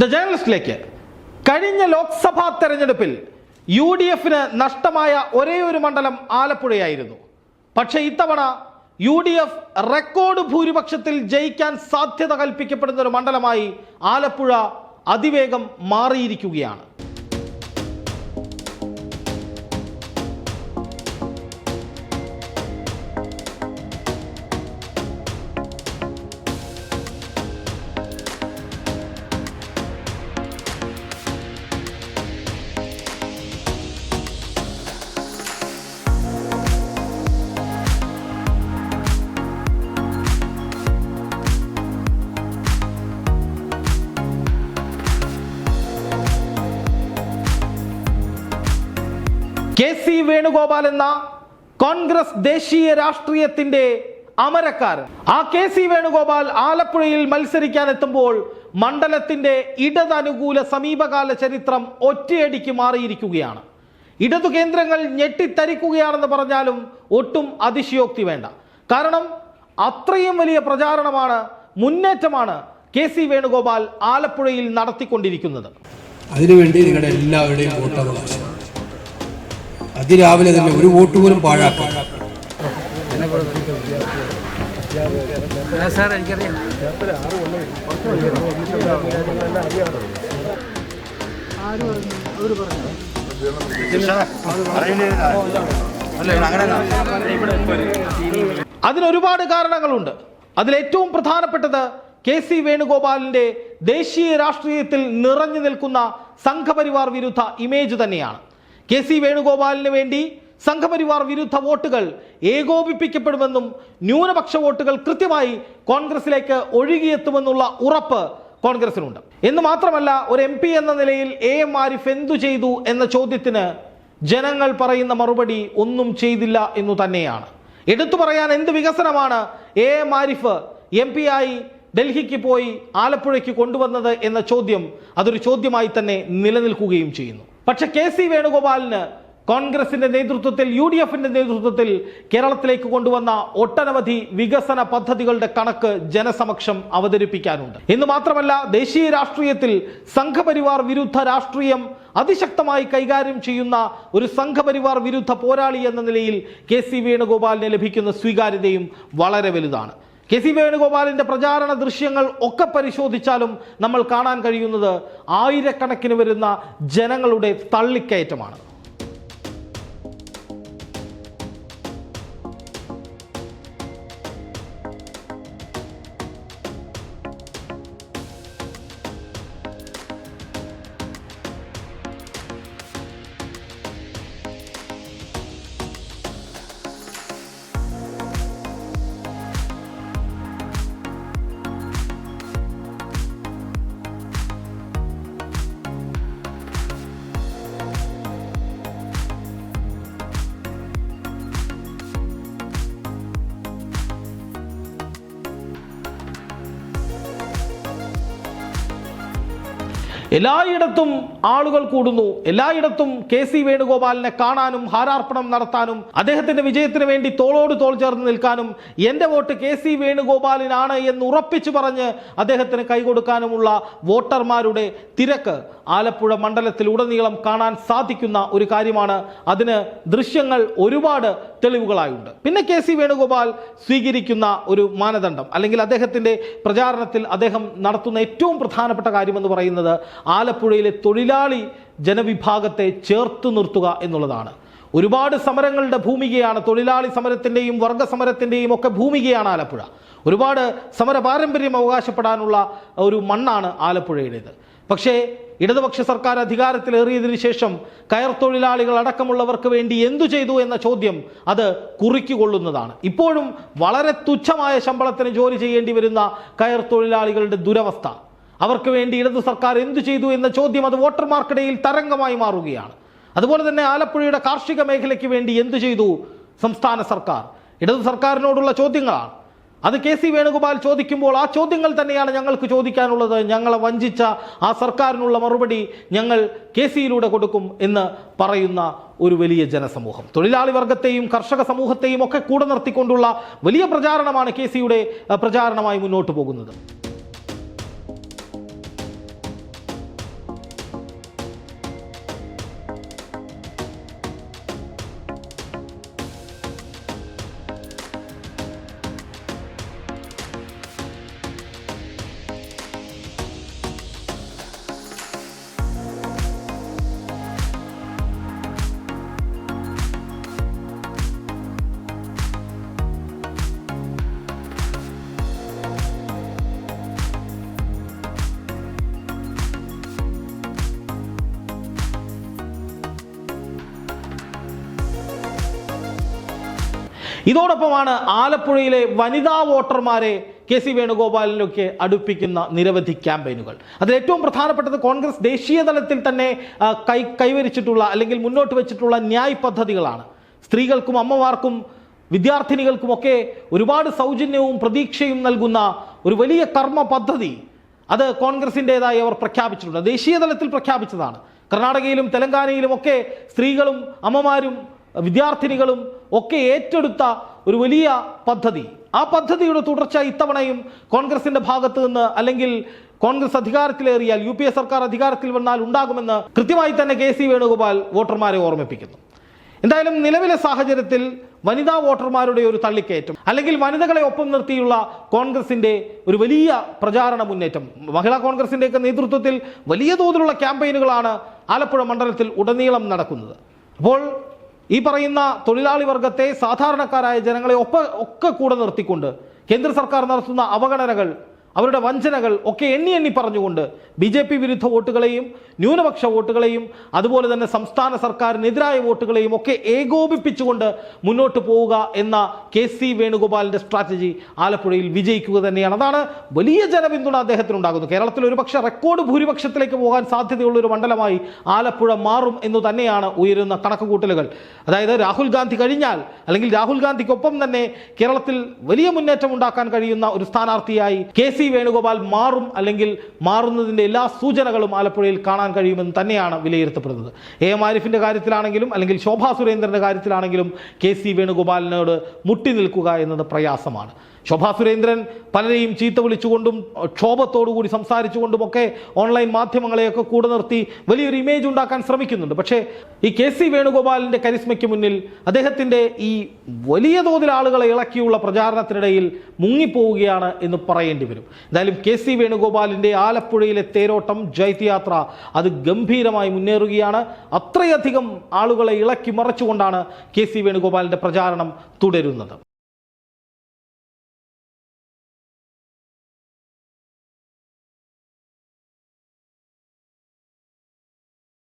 The ജേണലിസ്റ്റിലേക്ക് കഴിഞ്ഞ ലോക്സഭാ തെരഞ്ഞെടുപ്പിൽ U D എഫിന് നഷ്ടമായ ഒരേ ഒരു മണ്ഡലം ആലപ്പുഴയായിരുന്നു. പക്ഷേ ഇത്തവണ യു ഡി എഫ് റെക്കോർഡ് ഭൂരിപക്ഷത്തിൽ ജയിക്കാൻ സാധ്യത കൽപ്പിക്കപ്പെടുന്ന ഒരു മണ്ഡലമായി ആലപ്പുഴ അതിവേഗം മാറിയിരിക്കുകയാണ്. കെ സി വേണുഗോപാൽ എന്ന കോൺഗ്രസ് ദേശീയ രാഷ്ട്രീയത്തിന്റെ അമരക്കാരൻ. ആ കെ സി വേണുഗോപാൽ ആലപ്പുഴയിൽ മത്സരിക്കാൻ എത്തുമ്പോൾ മണ്ഡലത്തിന്റെ ഇടതനുകൂല സമീപകാല ചരിത്രം ഒറ്റയടിക്ക് മാറിയിരിക്കുകയാണ്. ഇടതു കേന്ദ്രങ്ങൾ ഞെട്ടിത്തരിക്കുകയാണെന്ന് പറഞ്ഞാലും ഒട്ടും അതിശയോക്തി വേണ്ട. കാരണം അത്രയും വലിയ പ്രചാരണമാണ് മുന്നേറ്റമാണ് കെ സി വേണുഗോപാൽ ആലപ്പുഴയിൽ നടത്തിക്കൊണ്ടിരിക്കുന്നത്. അതിനുവേണ്ടി നിങ്ങളുടെ എല്ലാവരുടെയും വോട്ടവകാശം. അതിരാവിലെ തന്നെ ഒരു വോട്ട് പോലും പാഴാക്കാം അതിനൊരുപാട് കാരണങ്ങളുണ്ട്. അതിലേറ്റവും പ്രധാനപ്പെട്ടത് കെ സി വേണുഗോപാലിന്റെ ദേശീയ രാഷ്ട്രീയത്തിൽ നിറഞ്ഞു നിൽക്കുന്ന സംഘപരിവാർ വിരുദ്ധ ഇമേജ് തന്നെയാണ്. കെ സി വേണുഗോപാലിന് വേണ്ടി സംഘപരിവാർ വിരുദ്ധ വോട്ടുകൾ ഏകോപിപ്പിക്കപ്പെടുമെന്നും ന്യൂനപക്ഷ വോട്ടുകൾ കൃത്യമായി കോൺഗ്രസിലേക്ക് ഒഴുകിയെത്തുമെന്നുള്ള ഉറപ്പ് കോൺഗ്രസിനുണ്ട്. എന്ന് മാത്രമല്ല ഒരു എം പി എന്ന നിലയിൽ എ എം ആരിഫ് എന്തു ചെയ്തു എന്ന ചോദ്യത്തിന് ജനങ്ങൾ പറയുന്ന മറുപടി ഒന്നും ചെയ്തില്ല എന്നു തന്നെയാണ്. എടുത്തു പറയാൻ എന്ത് വികസനമാണ് A M Arif M P ആയി ഡൽഹിക്ക് പോയി ആലപ്പുഴയ്ക്ക് കൊണ്ടുവന്നത് എന്ന ചോദ്യം അതൊരു ചോദ്യമായി തന്നെ നിലനിൽക്കുകയും ചെയ്യുന്നു. പക്ഷെ കെ സി വേണുഗോപാലിന് കോൺഗ്രസിന്റെ നേതൃത്വത്തിൽ യു ഡി എഫിന്റെ നേതൃത്വത്തിൽ കേരളത്തിലേക്ക് കൊണ്ടുവന്ന ഒട്ടനവധി വികസന പദ്ധതികളുടെ കണക്ക് ജനസമക്ഷം അവതരിപ്പിക്കാനുണ്ട്. എന്ന് മാത്രമല്ല ദേശീയ രാഷ്ട്രീയത്തിൽ സംഘപരിവാർ വിരുദ്ധ രാഷ്ട്രീയം അതിശക്തമായി കൈകാര്യം ചെയ്യുന്ന ഒരു സംഘപരിവാർ വിരുദ്ധ പോരാളി എന്ന നിലയിൽ കെ സി വേണുഗോപാലിന് ലഭിക്കുന്ന സ്വീകാര്യതയും വളരെ വലുതാണ്. കെ സി വേണുഗോപാലിന്റെ പ്രചാരണ ദൃശ്യങ്ങൾ ഒക്കെ പരിശോധിച്ചാലും നമ്മൾ കാണാൻ കഴിയുന്നത് ആയിരക്കണക്കിന് വരുന്ന ജനങ്ങളുടെ തള്ളിക്കയറ്റമാണ്. എല്ലായിടത്തും ആളുകൾ കൂടുന്നു. എല്ലായിടത്തും കെ സി വേണുഗോപാലിനെ കാണാനും ഹാരാർപ്പണം നടത്താനും അദ്ദേഹത്തിന്റെ വിജയത്തിന് വേണ്ടി തോളോട് തോൾ ചേർന്ന് നിൽക്കാനും എന്റെ വോട്ട് കെ സി വേണുഗോപാലിനാണ് എന്ന് ഉറപ്പിച്ചു പറഞ്ഞ് അദ്ദേഹത്തിന് കൈകൊടുക്കാനുമുള്ള വോട്ടർമാരുടെ തിരക്ക് ആലപ്പുഴ മണ്ഡലത്തിൽ ഉടനീളം കാണാൻ സാധിക്കുന്ന ഒരു കാര്യമാണ്. അതിന് ദൃശ്യങ്ങൾ ഒരുപാട് തെളിവുകളായുണ്ട്. പിന്നെ കെ സി വേണുഗോപാൽ സ്വീകരിക്കുന്ന ഒരു മാനദണ്ഡം അല്ലെങ്കിൽ അദ്ദേഹത്തിന്റെ പ്രചാരണത്തിൽ അദ്ദേഹം നടത്തുന്ന ഏറ്റവും പ്രധാനപ്പെട്ട കാര്യമെന്ന് പറയുന്നത് ആലപ്പുഴയിലെ തൊഴിലാളി ജനവിഭാഗത്തെ ചേർത്ത് നിർത്തുക എന്നുള്ളതാണ്. ഒരുപാട് സമരങ്ങളുടെ ഭൂമികയാണ് തൊഴിലാളി സമരത്തിന്റെയും വർഗ സമരത്തിന്റെയും ഒക്കെ ഭൂമികയാണ് ആലപ്പുഴ. ഒരുപാട് സമര പാരമ്പര്യം അവകാശപ്പെടാനുള്ള ഒരു മണ്ണാണ് ആലപ്പുഴയുടേത്. പക്ഷേ ഇടതുപക്ഷ സർക്കാർ അധികാരത്തിലേറിയതിനു ശേഷം കയർ തൊഴിലാളികൾ അടക്കമുള്ളവർക്ക് വേണ്ടി എന്തു ചെയ്തു എന്ന ചോദ്യം അത് കുറിക്കുകൊള്ളുന്നതാണ് ഇപ്പോഴും വളരെ തുച്ഛമായ ശമ്പളത്തിന് ജോലി ചെയ്യേണ്ടി വരുന്ന കയർ തൊഴിലാളികളുടെ ദുരവസ്ഥ. അവർക്ക് വേണ്ടി ഇടതു സർക്കാർ എന്തു ചെയ്തു എന്ന ചോദ്യം അത് വോട്ടർമാർക്കിടയിൽ തരംഗമായി മാറുകയാണ്. അതുപോലെ തന്നെ ആലപ്പുഴയുടെ കാർഷിക മേഖലയ്ക്ക് വേണ്ടി എന്തു ചെയ്തു സംസ്ഥാന സർക്കാർ? ഇടതു സർക്കാരിനോടുള്ള ചോദ്യങ്ങളാണ്. അത് കെ സി വേണുഗോപാൽ ചോദിക്കുമ്പോൾ ആ ചോദ്യങ്ങൾ തന്നെയാണ് ഞങ്ങൾക്ക് ചോദിക്കാനുള്ളത്. ഞങ്ങളെ വഞ്ചിച്ച ആ സർക്കാരിനുള്ള മറുപടി ഞങ്ങൾ കെ സിയിലൂടെ കൊടുക്കും എന്ന് പറയുന്ന ഒരു വലിയ ജനസമൂഹം. തൊഴിലാളി വർഗത്തെയും കർഷക സമൂഹത്തെയും ഒക്കെ കൂടെ നിർത്തിക്കൊണ്ടുള്ള വലിയ പ്രചാരണമാണ് കെ സിയുടെ പ്രചാരണമായി മുന്നോട്ട് പോകുന്നത്. ഇതോടൊപ്പമാണ് ആലപ്പുഴയിലെ വനിതാ വോട്ടർമാരെ കെ സി വേണുഗോപാലിനൊക്കെ അടുപ്പിക്കുന്ന നിരവധി ക്യാമ്പയിനുകൾ. അതിൽ ഏറ്റവും പ്രധാനപ്പെട്ടത് കോൺഗ്രസ് ദേശീയ തലത്തിൽ തന്നെ കൈ കൈവരിച്ചിട്ടുള്ള അല്ലെങ്കിൽ മുന്നോട്ട് വെച്ചിട്ടുള്ള ന്യായ് പദ്ധതികളാണ്. സ്ത്രീകൾക്കും അമ്മമാർക്കും വിദ്യാർത്ഥിനികൾക്കുമൊക്കെ ഒരുപാട് സൗജന്യവും പ്രതീക്ഷയും നൽകുന്ന ഒരു വലിയ കർമ്മ പദ്ധതി അത് കോൺഗ്രസിന്റെതായി അവർ പ്രഖ്യാപിച്ചിട്ടുണ്ട്. ദേശീയ തലത്തിൽ പ്രഖ്യാപിച്ചതാണ്. കർണാടകയിലും തെലങ്കാനയിലുമൊക്കെ സ്ത്രീകളും അമ്മമാരും വിദ്യാർത്ഥിനികളും ഒക്കെ ഏറ്റെടുത്ത ഒരു വലിയ പദ്ധതി. ആ പദ്ധതിയുടെ തുടർച്ച ഇത്തവണയും കോൺഗ്രസിന്റെ ഭാഗത്ത് നിന്ന് അല്ലെങ്കിൽ കോൺഗ്രസ് അധികാരത്തിലേറിയാൽ യു പി എ സർക്കാർ അധികാരത്തിൽ വന്നാൽ ഉണ്ടാകുമെന്ന് കൃത്യമായി തന്നെ കെ സി വേണുഗോപാൽ വോട്ടർമാരെ ഓർമ്മിപ്പിക്കുന്നു. എന്തായാലും നിലവിലെ സാഹചര്യത്തിൽ വനിതാ വോട്ടർമാരുടെ ഒരു തള്ളിക്കയറ്റം അല്ലെങ്കിൽ വനിതകളെ ഒപ്പം നിർത്തിയുള്ള കോൺഗ്രസിന്റെ ഒരു വലിയ പ്രചാരണ മുന്നേറ്റം. മഹിളാ കോൺഗ്രസിന്റെയൊക്കെ നേതൃത്വത്തിൽ വലിയ തോതിലുള്ള ക്യാമ്പയിനുകളാണ് ആലപ്പുഴ മണ്ഡലത്തിൽ ഉടനീളം നടക്കുന്നത്. അപ്പോൾ ഈ പറയുന്ന തൊഴിലാളി വർഗത്തെ സാധാരണക്കാരായ ജനങ്ങളെ ഒപ്പ ഒക്കെ കൂടെ നിർത്തിക്കൊണ്ട് കേന്ദ്ര സർക്കാർ നടത്തുന്ന അവഗണനകൾ അവരുടെ വഞ്ചനകൾ ഒക്കെ എണ്ണി എണ്ണി പറഞ്ഞുകൊണ്ട് ബി ജെ പി വിരുദ്ധ വോട്ടുകളെയും ന്യൂനപക്ഷ വോട്ടുകളെയും അതുപോലെ തന്നെ സംസ്ഥാന സർക്കാരിനെതിരായ വോട്ടുകളെയും ഒക്കെ ഏകോപിപ്പിച്ചുകൊണ്ട് മുന്നോട്ട് പോവുക എന്ന കെ സി വേണുഗോപാലിന്റെ സ്ട്രാറ്റജി ആലപ്പുഴയിൽ വിജയിക്കുക തന്നെയാണ്. അതാണ് വലിയ ജനപിന്തുണ അദ്ദേഹത്തിനുണ്ടാകുന്നത്. കേരളത്തിൽ ഒരുപക്ഷെ റെക്കോർഡ് ഭൂരിപക്ഷത്തിലേക്ക് പോകാൻ സാധ്യതയുള്ള ഒരു മണ്ഡലമായി ആലപ്പുഴ മാറും എന്ന് തന്നെയാണ് ഉയരുന്ന കണക്കുകൂട്ടലുകൾ. അതായത് രാഹുൽ ഗാന്ധി കഴിഞ്ഞാൽ അല്ലെങ്കിൽ രാഹുൽ ഗാന്ധിക്കൊപ്പം തന്നെ കേരളത്തിൽ വലിയ മുന്നേറ്റം ഉണ്ടാക്കാൻ കഴിയുന്ന ഒരു സ്ഥാനാർത്ഥിയായി കെ സി വേണുഗോപാൽ മാറും അല്ലെങ്കിൽ മാറുന്നതിന്റെ എല്ലാ സൂചനകളും ആലപ്പുഴയിൽ കാണാൻ കഴിയുമെന്ന് തന്നെയാണ് വിലയിരുത്തപ്പെടുന്നത്. എ എം ആരിഫിന്റെ കാര്യത്തിലാണെങ്കിലും അല്ലെങ്കിൽ ശോഭാ സുരേന്ദ്രന്റെ കാര്യത്തിലാണെങ്കിലും കെ സി വേണുഗോപാലിനോട് മുട്ടി നിൽക്കുക എന്നത് പ്രയാസമാണ്. ശോഭാ സുരേന്ദ്രൻ പലരെയും ചീത്ത വിളിച്ചുകൊണ്ടും ക്ഷോഭത്തോടുകൂടി സംസാരിച്ചുകൊണ്ടുമൊക്കെ ഓൺലൈൻ മാധ്യമങ്ങളെയൊക്കെ കൂടെ നിർത്തി വലിയൊരു ഇമേജ് ഉണ്ടാക്കാൻ ശ്രമിക്കുന്നുണ്ട്. പക്ഷേ ഈ കെ സി വേണുഗോപാലിന്റെ കരിസ്മയ്ക്ക് മുന്നിൽ അദ്ദേഹത്തിന്റെ ഈ വലിയ തോതിൽ ആളുകളെ ഇളക്കിയുള്ള പ്രചാരണത്തിനിടയിൽ മുങ്ങിപ്പോവുകയാണ് എന്ന് പറയേണ്ടി വരും. എന്തായാലും കെ സി വേണുഗോപാലിന്റെ ആലപ്പുഴയിലെ തേരോട്ടം ജൈത്യാത്ര അത് ഗംഭീരമായി മുന്നേറുകയാണ്. അത്രയധികം ആളുകളെ ഇളക്കി മറച്ചുകൊണ്ടാണ് കെ സി വേണുഗോപാലിന്റെ പ്രചാരണം തുടരുന്നത്.